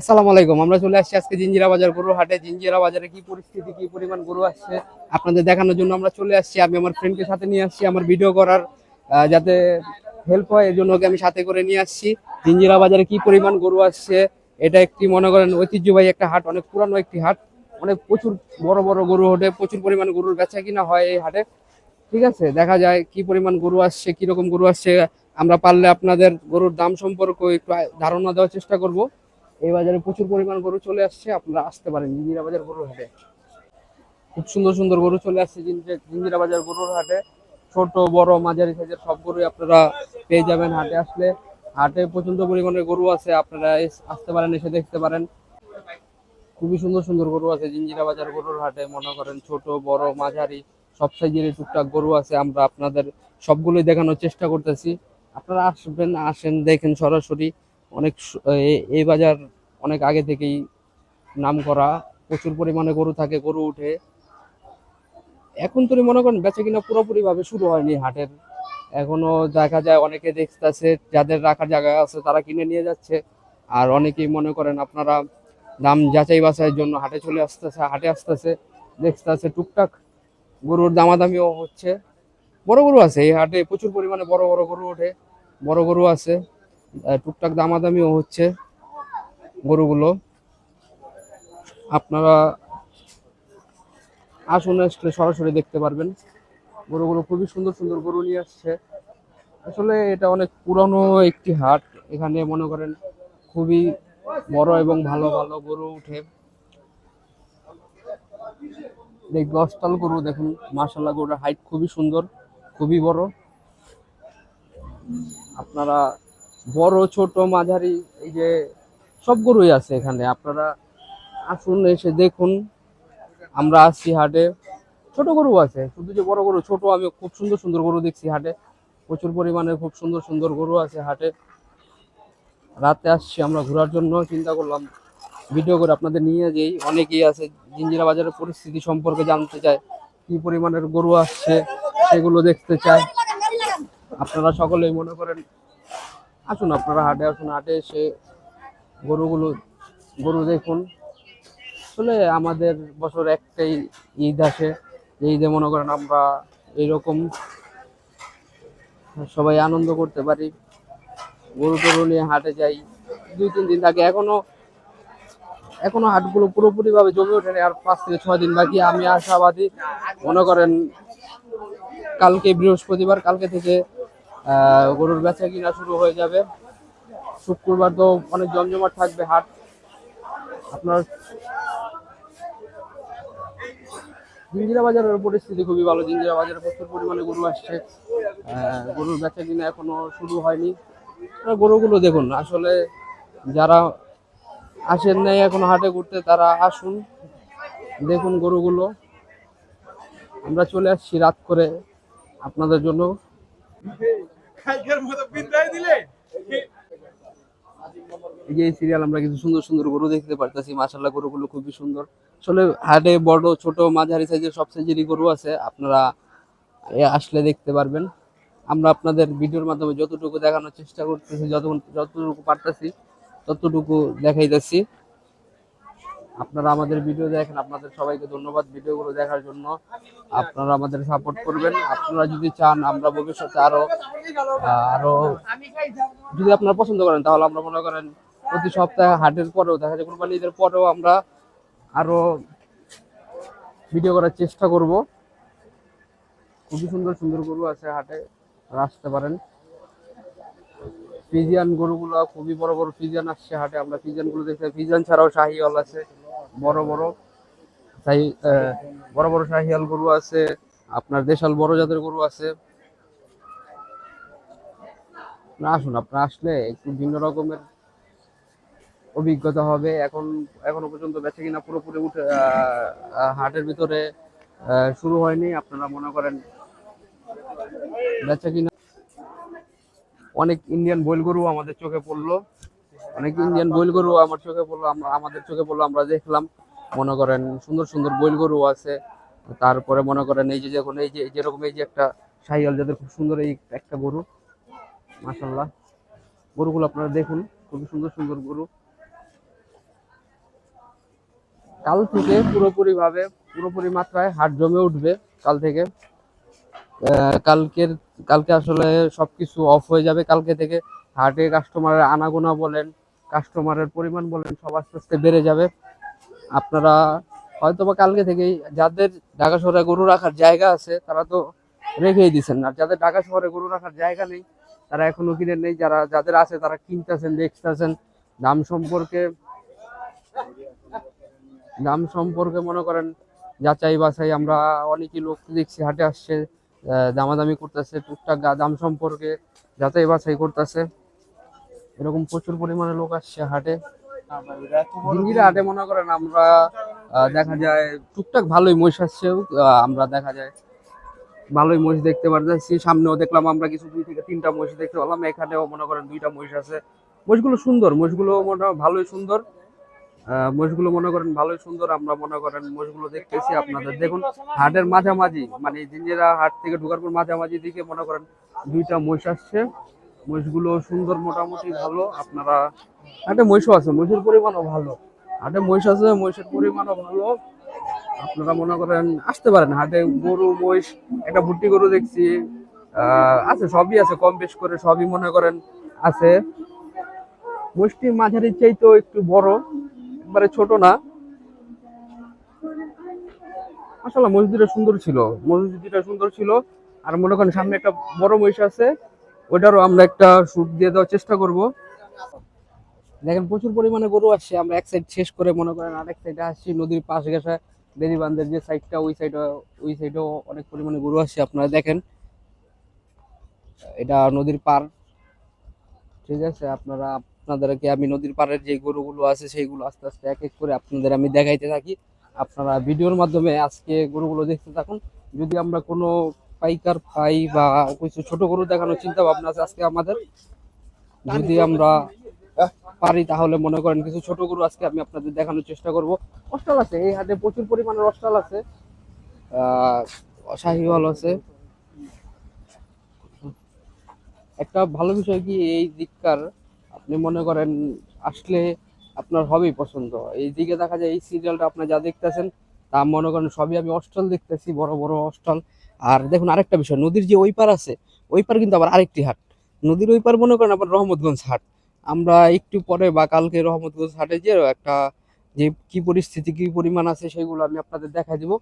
আসসালামু আলাইকুম। আমরা চলে আসছি আজকে বাজার হাটে। বাজারে কি পরিস্থিতি, কি পরিমাণ গরু আসছে আপনাদের দেখানোর জন্য আমরা চলে আসছি। আমি আমার সাথে নিয়ে আসছি, আমার ভিডিও করার যাতে হেল্প হয় জন্য ওকে আমি সাথে করে নিয়ে আসছি। বাজারে কি পরিমাণ গরু আসছে, এটা একটি মনে করেন ঐতিহ্যবাহী একটা হাট, অনেক পুরানো একটি হাট। অনেক প্রচুর বড় বড় গরু ওঠে প্রচুর পরিমাণ গরুর বেচা কিনা হয় এই হাটে। ঠিক আছে, দেখা যায় কি পরিমাণ গরু আসছে কীরকম গরু আসছে। আমরা পারলে আপনাদের গরুর দাম সম্পর্কে একটু ধারণা দেওয়ার চেষ্টা করব। এই বাজারে প্রচুর পরিমাণ গরু চলে আসছে, আপনারা আসতে পারেন জিঞ্জিরা বাজার গরুর হাটে। খুব সুন্দর সুন্দর গরু চলে আসছে জিঞ্জি- জিঞ্জিরা বাজার গরুর হাটে। ছোট, বড়, মাঝারি সাইজের সব গরুই আপনারা পেয়ে যাবেন হাটে আসলে। হাটে প্রচণ্ড পরিমাণে গরু আছে, আপনারা আসতে পারেন, এসে দেখতে পারেন। খুবই সুন্দর সুন্দর গরু আছে জিঞ্জিরা বাজার গরুর হাটে, মনে করেন ছোট, বড়, মাঝারি, সব সাইজেরই টুকটাক গরু আছে, আমরা আপনাদের সবগুলোই দেখানোর চেষ্টা করতেছি। আপনারা আসবেন, আসেন, দেখেন সরাসরি। অনেক এই বাজার অনেক আগে থেকেই নাম করা, প্রচুর পরিমাণে গরু থাকে, গরু উঠে। এখন তো মনে করেন বেচা কিনা পুরোপুরিভাবে শুরু হয়নি হাটের। এখনও দেখা যায় অনেকে দেখতেছে যাদের রাখার জায়গা আছে তারা কিনে নিয়ে যাচ্ছে। আর অনেকেই মনে করেন আপনারা দাম যাচাই বাছাইয়ের জন্য হাটে চলে আসতেছে, হাটে আসতেছে, দেখতেছে টুকটাক গরুর দামাদামিও হচ্ছে। বড় গরু আছে, এই হাটে প্রচুর পরিমাণে বড় বড় গরু ওঠে, বড় গরু আছে টুকটাক দামাদামিও হচ্ছে। গরুগুলো। আপনারা আসুন, আসলে সরাসরি দেখতে পারবেন। গরুগুলো খুবই সুন্দর সুন্দর গরু নিয়ে আসছে। আসলে এটা অনেক পুরনো একটি হাট। এখানে মনে করেন খুবই বড় এবং ভালো ভালো গরু উঠে দেখ দশটাল গরু দেখুন মার্শাল্লাহ গরুর হাইট খুবই সুন্দর, খুবই বড়। আপনারা বড়, ছোট, মাঝারি, এই যে সব গরুই আছে এখানে। আপনারা আসুন, এসে দেখুন। আমরা আসছি হাটে। ছোট গরু আছে। শুধু যে বড় গরু, ছোট আমি খুব সুন্দর সুন্দর গরু দেখছি হাটে। প্রচুর পরিমাণে খুব সুন্দর সুন্দর গরু আছে হাটে। রাতে আসছি আমরা ঘোরার জন্য, চিন্তা করলাম ভিডিও করে আপনাদের নিয়ে যেই। অনেকেই আছে জিঞ্জিরা বাজারের পরিস্থিতি সম্পর্কে জানতে চায়, কি পরিমাণের গরু আসছে সেগুলো দেখতে চায়। আপনারা সকলেই মনে করেন, আসুন আপনারা হাটে, আসুন হাটে এসে গরুগুলো, গরু দেখুন। আসলে আমাদের বছর একটাই ঈদ আসে। ঈদে মনে করেন আমরা এইরকম সবাই আনন্দ করতে পারি। গরু টরু নিয়ে হাটে যাই। দুই, তিন দিন থাকে এখনও এখনও হাটগুলো পুরোপুরি ভাবে জমে ওঠেনি। আর পাঁচ থেকে ছয় দিন বাকি। আমি আশাবাদী, মনে করেন কালকে বৃহস্পতিবার, কালকে থেকে গরুর বেচা কিনা শুরু হয়ে যাবে। শুক্রবার তো অনেক জমজমাট থাকবে, হাট। আপনার জিঞ্জিরা বাজারের পরিস্থিতি খুবই ভালো। জিঞ্জিরা বাজারে প্রচুর পরিমাণে গরু আসছে। গরুর বেচা কিনা এখনও শুরু হয়নি। গরুগুলো দেখুন, আসলে যারা আসেন নাই এখন হাটে ঘুরতে, তারা আসুন, দেখুন গরুগুলো। আমরা চলে আসছি রাত করে আপনাদের জন্য। দিলে? এই যে সিরিয়াল আমরা কিছু সুন্দর সুন্দর গরু দেখতে পারতেছি মাশাল্লাহ গরুগুলো খুবই সুন্দর। আসলে হাটে বড়, ছোট, মাঝারি সাইজের সব সাইজেরই গরু আছে, আপনারা আসলে দেখতে পারবেন। আমরা আপনাদের ভিডিওর মাধ্যমে যতটুকু দেখানোর চেষ্টা করতেছি যত যতটুকু পারতেছি, ততটুকু দেখাইতেছি। আপনারা আমাদের ভিডিও দেখেন, আপনাদের সবাইকে ধন্যবাদ ভিডিওগুলো দেখার জন্য। আপনারা আমাদের সাপোর্ট করবেন। আপনারা যদি চান, আমরা ভবিষ্যতে আরও আরও যদি আপনারা পছন্দ করেন, তাহলে আমরা মনে করেন প্রতি সপ্তাহে হাটের পরেও, দেখা যায় কোরবানি ঈদের পরেও আমরা আরও ভিডিও করার চেষ্টা করব। খুবই সুন্দর সুন্দর গরু আছে হাটে আসতে পারেন। ফিজিয়ান গরুগুলো, খুবই বড় বড় ফিজিয়ান আসছে হাটে, আমরা ফিজিয়ানগুলো দেখতে ফিজিয়ান ছাড়াও শাহিওয়াল আছে। বড় বড় আহ, বড় বড় শাহিয়াল গরু আছে আপনার দেশাল বড় জাতের গরু আছে। আসুন আপনারা আসলে একটু ভিন্ন রকমের অভিজ্ঞতা হবে। এখন এখনও পর্যন্ত বেচে কিনা পুরোপুরি উঠে হাটের ভিতরে শুরু হয়নি। আপনারা মনে করেন বেচা কিনা অনেক ইন্ডিয়ান বইল গরু আমাদের চোখে পড়ল। অনেক ইন্ডিয়ান বইল গরু আমার চোখে পড়ল আমরা আমাদের চোখে পড়ল আমরা দেখলাম মনে করেন সুন্দর সুন্দর বইল গরু আছে। তারপরে মনে করেন এই যে যখন এই যে যেরকম এই যে একটা শাহিয়াল যাদের খুব সুন্দর এই একটা গরু মাশাল্লাহ গরুগুলো আপনারা দেখুন খুবই সুন্দর সুন্দর গরু। কাল থেকে পুরোপুরি ভাবে পুরোপুরি মাত্রায় হাট জমে উঠবে কাল থেকে। কালকের কালকে আসলে সবকিছু অফ হয়ে যাবে। কালকে থেকে হাটে কাস্টমারের আনাগোনা বলেন কাস্টমারের পরিমাণ বলেন সব আস্তে আস্তে বেড়ে যাবে। আপনারা হয়তো বা কালকে থেকেই যাদের ঢাকা শহরে গরু রাখার জায়গা আছে, তারা তো রেখেই দিচ্ছেন আর যাদের ঢাকা শহরে গরু রাখার জায়গা নেই, তারা এখনও কিনে নেই। যারা, যাদের আছে, তারা কিনতেছেন, দেখতেছেন। দাম সম্পর্কে দাম সম্পর্কে মনে করেন, যাচাই বাছাই আমরা অনেকই লোক দেখছি, হাটে আসছে দামাদামি করতেছে, টুকটাক দাম সম্পর্কে যাচাই বাছাই করতেছে। এরকম প্রচুর পরিমাণে লোক আসছে হাটে। জিঞ্জিরা হাটে মনে করেন আমরা দেখা যায় টুকটাক ভালোই মহিষ আসছেও আহ, আমরা দেখা যায় ভালোই মহিষ দেখতে পারতেছি। সামনেও দেখলাম আমরা কিছু দুই থেকে তিনটা মহিষ দেখতে পেলাম এখানেও মনে করেন দুইটা মহিষ আছে। মহিষগুলো সুন্দর মহিষগুলো মনে হয় ভালোই সুন্দর আহ, মহিষগুলো মনে করেন ভালোই সুন্দর। আমরা মনে করেন মহিষগুলো দেখতেছি আপনাদের। দেখুন হাটের মাঝামাঝি মানে জিঞ্জিরা হাট থেকে ঢোকার পর মাঝামাঝি দিকে মনে করেন দুইটা মহিষ আসছে। মহিষগুলো সুন্দর মোটামুটি ভালো, আপনারা হাটে মহিষও আছে, মহিষের পরিমাণও ভালো। হাটে মহিষ আছে, মহিষের পরিমাণও ভালো। আপনারা মনে করেন, আসতে পারেন হাটে, গরু, মহিষ, একটা ভুট্টি গরু দেখছি আছে, সবই আছে, কম বেশ করে সবই মনে করেন আছে। মহিষটি মাঝারির তো একটু বড়, একবারে ছোট না। আসলে মসজিদটা সুন্দর ছিল মসজিদটা সুন্দর ছিল। আর মনে করেন সামনে একটা বড় মহিষ আছে ওটারও আমরা একটা শুট দিয়ে দেওয়ার চেষ্টা করব। দেখেন প্রচুর পরিমাণে গরু আসছে, আমরা এক সাইড শেষ করে মনে করেন আরেক সাইডে আসছি, নদীর পাশ গেছে বেরিবান্ধের যে সাইডটা ওই সাইডে ওই সাইডেও অনেক পরিমাণে গরু আসছে, আপনারা দেখেন। এটা নদীর পার ঠিক আছে, আপনারা, আপনাদেরকে আমি নদীর পাড়ের যে গরুগুলো আছে, সেইগুলো আস্তে আস্তে এক এক করে আপনাদের আমি দেখাইতে থাকি। আপনারা ভিডিওর মাধ্যমে আজকে গরুগুলো দেখতে থাকুন। যদি আমরা কোনো পাইকার পাই বা কিছু ছোট গরু দেখানোর চিন্তা ভাবনা আছে আজকে আমাদের। যদি আমরা পারি তাহলে মনে করেন কিছু ছোট গরু আজকে আমি আপনাদের দেখানোর চেষ্টা করব। অস্টাল আছে, এই হাটে প্রচুর পরিমাণের অস্টাল আছে। শাহিওয়াল আছে। একটা ভালো বিষয় কি, এই দিককার আপনি মনে করেন আসলে আপনার হবেই পছন্দ। এই দিকে দেখা যায় এই সিরিয়ালটা আপনার যা দেখতেছেন, তা মনে করেন সবই আমি অস্টল দেখতেছি, বড় বড় অস্টল আর দেখুন আরেকটা বিষয়, নদীর যে ওই পার আছে, ওই পার কিন্তু আবার আরেকটি হাট। নদীর ওই পার মনে করেন আবার রহমতগঞ্জ হাট। আমরা একটু পরে বা কালকে রহমতগঞ্জ হাটে যে একটা যে কি পরিস্থিতি, কি পরিমাণ আছে সেগুলো আমি আপনাদের দেখা দিব।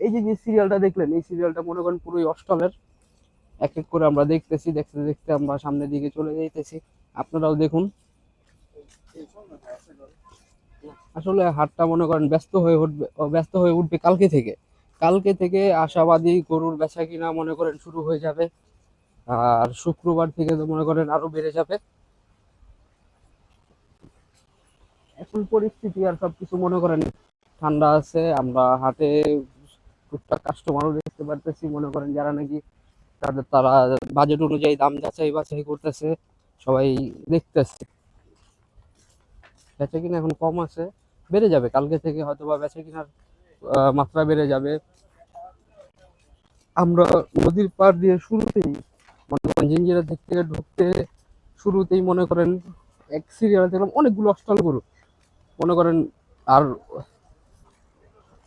এই যে যে সিরিয়ালটা দেখলেন, এই সিরিয়ালটা মনে করেন পুরোই অস্টলের এক এক করে আমরা দেখতেছি, দেখতে দেখতে আমরা সামনের দিকে চলে যাইতেছি। আপনারাও দেখুন। আসলে হাটটা মনে করেন ব্যস্ত হয়ে উঠবে, ব্যস্ত হয়ে উঠবে কালকে থেকে। কালকে থেকে আশাবাদী গরুর বেচা কিনা মনে করেন শুরু হয়ে যাবে। আর শুক্রবার থেকে তো মনে করেন আরও বেড়ে যাবে। এখন পরিস্থিতি আর সবকিছু মনে করেন ঠান্ডা আছে, আমরা হাটে টুকটাক কাস্টমারও দেখতে পারতেছি, মনে করেন যারা নাকি তাদের তারা বাজেট অনুযায়ী দাম যাচাই বাছাই করতেছে, সবাই দেখতেছে। বেচা কিনা এখন কম আছে, বেড়ে যাবে, কালকে থেকে হয়তো বা বেচা কিনার মাত্রা বেড়ে যাবে। আমরা নদীর পার দিয়ে শুরুতেই মনে দিক থেকে ঢুকতে শুরুতেই মনে করেন এক সিরিয়াল দেখলাম অনেকগুলো অস্টাল গরু। মনে করেন আর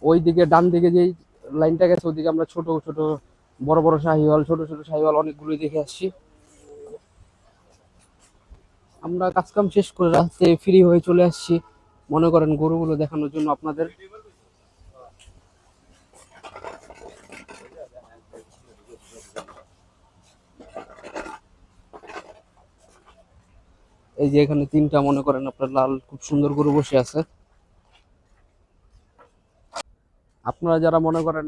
ওই দিকে ডান দিকে যেই লাইনটা গেছে, ওদিকে আমরা ছোট ছোট, বড় বড় শাহিওয়াল, ছোট ছোট শাহিওয়াল অনেকগুলোই দেখে আসছি। আমরা কাজকাম শেষ করে রাতে ফ্রি হয়ে চলে আসছি। মনে করেন গরুগুলো দেখানোর জন্য আপনাদের। এই যে এখানে তিনটা, মনে করেন আপনার লাল খুব সুন্দর গরু বসে আছে। আপনারা যারা মনে করেন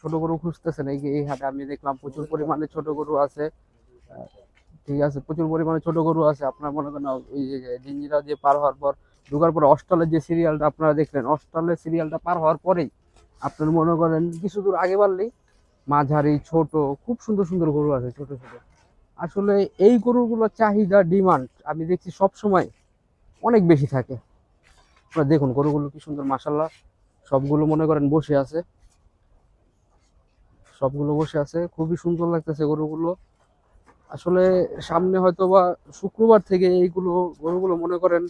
ছোট গরু খুঁজতেছেন, এই এই হাটে আমি দেখলাম প্রচুর পরিমাণে ছোট গরু আছে। ঠিক আছে, প্রচুর পরিমাণে ছোট গরু আছে। আপনারা মনে করেন ওই জিঞ্জিরা যে পার হওয়ার পর, ঢোকার পর অস্টলের যে সিরিয়ালটা আপনারা দেখলেন অস্টলের সিরিয়ালটা পার হওয়ার পরেই আপনার মনে করেন কিছু দূর আগে বাড়লেই মাঝারি, ছোট, খুব সুন্দর সুন্দর গরু আছে, ছোট ছোট। আসলে এই গরুগুলোর চাহিদা ডিমান্ড আমি দেখছি সব সময় অনেক বেশি থাকে। আপনারা দেখুন গরুগুলো কি সুন্দর মাসাল্লাহ সবগুলো মনে করেন বসে আছে। সবগুলো বসে আছে, খুবই সুন্দর লাগতেছে গরুগুলো। আসলে সামনে হয়তো বা শুক্রবার থেকে এইগুলো গরুগুলো মনে করেন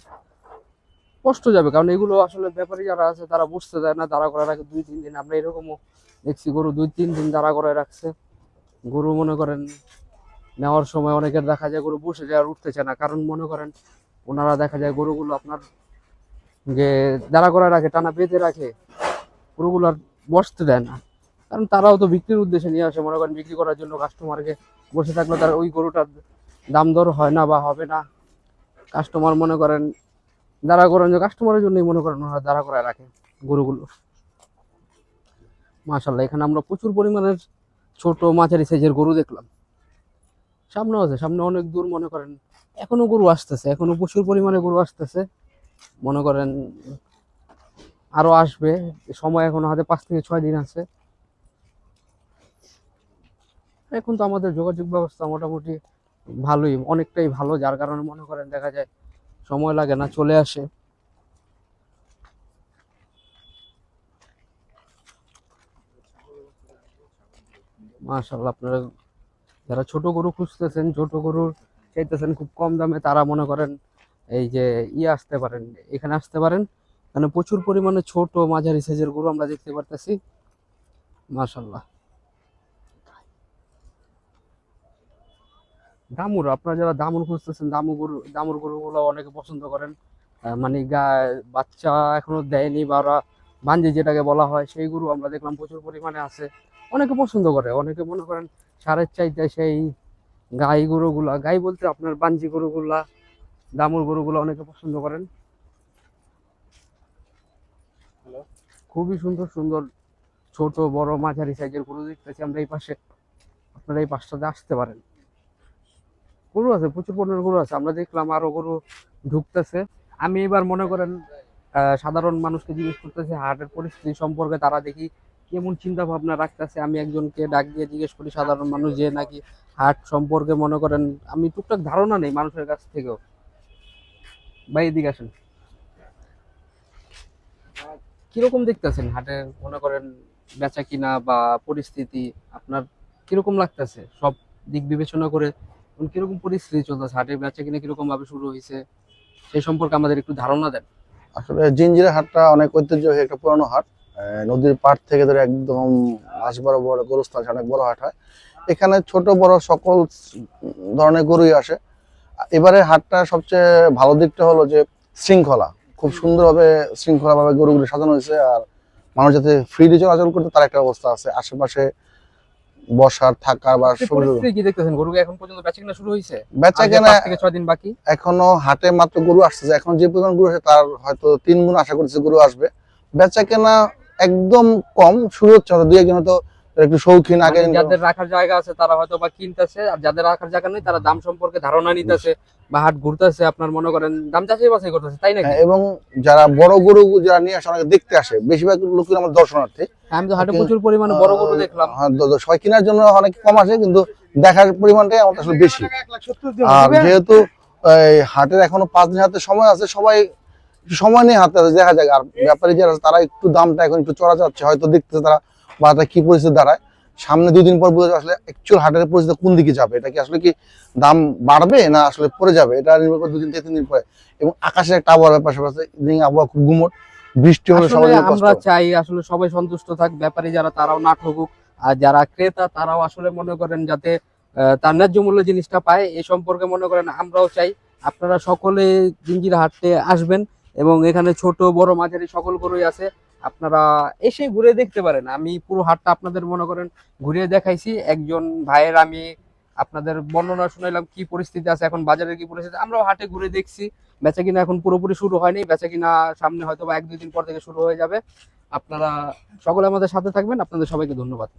কষ্ট যাবে, কারণ এগুলো আসলে ব্যাপারী যারা আছে তারা বুঝতে দেয় না, দাঁড়া করে রাখে দুই তিন দিন। আমরা এরকমও দেখছি গরু দুই তিন দিন দাঁড়া করে রাখছে। গরু মনে করেন নেওয়ার সময় অনেকের দেখা যায় গরু বসে যায় আর উঠতে চায় না। কারণ মনে করেন ওনারা দেখা যায় গরুগুলো আপনার যে দাঁড়া করে রাখে, টানা বেঁধে রাখে, গরুগুলো আর বসতে দেয় না। কারণ তারাও তো বিক্রির উদ্দেশ্যে নিয়ে আসে, মনে করেন বিক্রি করার জন্য কাস্টমারকে বসে থাকলে তার ওই গরুটার দাম দর হয় না বা হবে না। কাস্টমার মনে করেন দাঁড়া করেন যে কাস্টমারের জন্যই মনে করেন ওনারা দাঁড়া করায় রাখে গরুগুলো। মাশাল্লাহ এখানে আমরা প্রচুর পরিমাণের ছোট মাঝারি সাইজের গরু দেখলাম। সামনে আছে, সামনে অনেক দূর মনে করেন, এখনও গরু আসতেছে, এখনও প্রচুর পরিমাণে গরু আসতেছে। মনে করেন আরও আসবে, সময় এখনও হাতে পাঁচ থেকে ছয় দিন আছে। এখন তো আমাদের যোগাযোগ ব্যবস্থা মোটামুটি ভালোই, অনেকটাই ভালো, যার কারণে মনে করেন দেখা যায় সময় লাগে না, চলে আসে। মাশাল্লাহ আপনারা যারা ছোট গরু খুঁজতেছেন, ছোট গরুর চাইতেছেন খুব কম দামে, তারা মনে করেন এই যে ইয়ে আসতে পারেন, এখানে আসতে পারেন। এখানে প্রচুর পরিমাণে ছোট মাঝারি সাইজের গরু আমরা দেখতে পারতেছি। মাশাল্লাহ দামুর, আপনারা যারা দামুর খুঁজতেছেন দামু গরু, দামুর গরুগুলো অনেকে পছন্দ করেন। মানে গা, বাচ্চা এখনও দেয়নি বা ওরা বাঞ্জি যেটাকে বলা হয়, সেই গরু আমরা দেখলাম প্রচুর পরিমাণে আছে। অনেকে পছন্দ করে, অনেকে মনে করেন সারের চাইতে সেই গাই গরুগুলা গাই বলতে আপনার বাঞ্জি গরুগুলা দামুর গরুগুলো অনেকে পছন্দ করেন। খুবই সুন্দর সুন্দর ছোট বড় মাঝারি সাইজের গরু দেখতেছি আমরা এই পাশে। আপনারা এই পাশটাতে আসতে পারেন। গরু আছে প্রচুর পরিমাণের গরু আছে। আমরা দেখলাম আরও গরু ঢুকতেছে। আমি এবার মনে করেন আহ, সাধারণ মানুষকে জিজ্ঞেস করতেছি হাটের পরিস্থিতি সম্পর্কে তারা দেখি কেমন চিন্তা ভাবনা রাখতেছে, আমি একজনকে ডাক দিয়ে জিজ্ঞেস করি, সাধারণ মানুষ যে নাকি হাট সম্পর্কে মনে করেন, আমি টুকটাক ধারণা নেই মানুষের কাছ থেকেও। ভাই, এদিকে আসেন। কীরকম দেখতেছেন হাটে? মনে করেন বেচা কিনা বা পরিস্থিতি আপনার কীরকম লাগতেছে? সব দিক বিবেচনা করে কীরকম পরিস্থিতি চলতেছে? হাটের বেচা কিনা কীরকম ভাবে শুরু হয়েছে সেই সম্পর্কে আমাদের একটু ধারণা দেন। আসলে জিঞ্জিরা হাটটা অনেক ঐতিহ্যবাহী একটা পুরানো হাট। নদীর পাড় থেকে ধরে একদম মাছ বড় বড় গরুস্থান অনেক বড় হাট হয়। এখানে ছোট বড় সকল ধরনের গরুই আসে। এবারে হাটটা সবচেয়ে ভালো দিকটা হলো যে শৃঙ্খলা। খুব সুন্দরভাবে শৃঙ্খলাভাবে গরুগুলো সাজানো হয়েছে আর মানুষ যাতে ফ্রিলি চলাচল করতে তার একটা অবস্থা আছে। আশেপাশে বসার থাকার বা কি দেখতেছেন? গরুকে এখন পর্যন্ত শুরু হয়েছে? থেকে দিন বাকি? এখনও হাটে মাত্র গরু আসছে এখন যে পরিমাণ গরু আসে তার হয়তো তিন গুণ আশা করতেছে গরু আসবে। বেচা কেনা একদম কম শুরু হচ্ছে হয়তো দুই একজন হয়তো একটু শৌখিন আগে মানে যাদের রাখার জায়গা আছে তারা হয়তো বা কিনতেছে আর যাদের রাখার জায়গা নেই তারা দাম সম্পর্কে ধারণা নিতেছে বা হাট ঘুরতেছে আপনার মনে করেন দাম যাচাই বাছাই করতেছে তাই নাকি? হ্যাঁ, এবং যারা বড় গরু যারা নিয়ে আসে অনেকে দেখতে আসে। বেশিরভাগ লোকের আমার দর্শনার্থী। আমি তো হাটে প্রচুর পরিমাণে বড় গরু দেখলাম। হ্যাঁ, সবাই কেনার জন্য অনেক কম আসে কিন্তু দেখার পরিমাণটাই আমাদের আসলে বেশি। আর যেহেতু হাটের এখনও পাঁচ দিন হাতে সময় আছে সবাই সময় নিয়ে হাতে দেখা যায় আর ব্যাপারী যারা তারা একটু দামটা এখন একটু চড়া যাচ্ছে হয়তো দেখতেছে তারা বাজারটা কি পরিস্থিতি দাঁড়ায়। সামনে দুই দিন পর বোঝা আসলে অ্যাকচুয়াল হাটের পরিস্থিতি কোন দিকে যাবে এটা কি আসলে কি দাম বাড়বে না আসলে পড়ে যাবে এটা নির্ভর করে দুদিন থেকে তিন দিন পরে। এবং আকাশের একটা আবহাওয়ার পাশাপাশি দিন আবহাওয়া খুব গুমট বৃষ্টি হলে সবাই আমরা চাই আসলে সবাই সন্তুষ্ট থাক ব্যাপারী যারা তারাও না ঠকুক আর যারা ক্রেতা তারাও আসলে মনে করেন যাতে তার ন্যায্য মূল্য জিনিসটা পায় এই সম্পর্কে মনে করেন আমরাও চাই। আপনারা সকলে জিঞ্জির হাটে আসবেন এবং এখানে ছোট, বড় মাঝারি সকল গরুই আছে। আপনারা এসে ঘুরে দেখতে পারেন। আমি পুরো হাটটা আপনাদের মনে করেন ঘুরিয়ে দেখাইছি। একজন ভাইয়ের আমি আপনাদের বর্ণনা শুনাইলাম কি পরিস্থিতি আছে, এখন বাজারের কি পরিস্থিতি আমরাও হাটে ঘুরে দেখছি। বেচা কিনা এখন পুরোপুরি শুরু হয়নি। বেচা কিনা সামনে হয়তো বা এক দুই দিন পর থেকে শুরু হয়ে যাবে। আপনারা সকলে আমাদের সাথে থাকবেন। আপনাদের সবাইকে ধন্যবাদ।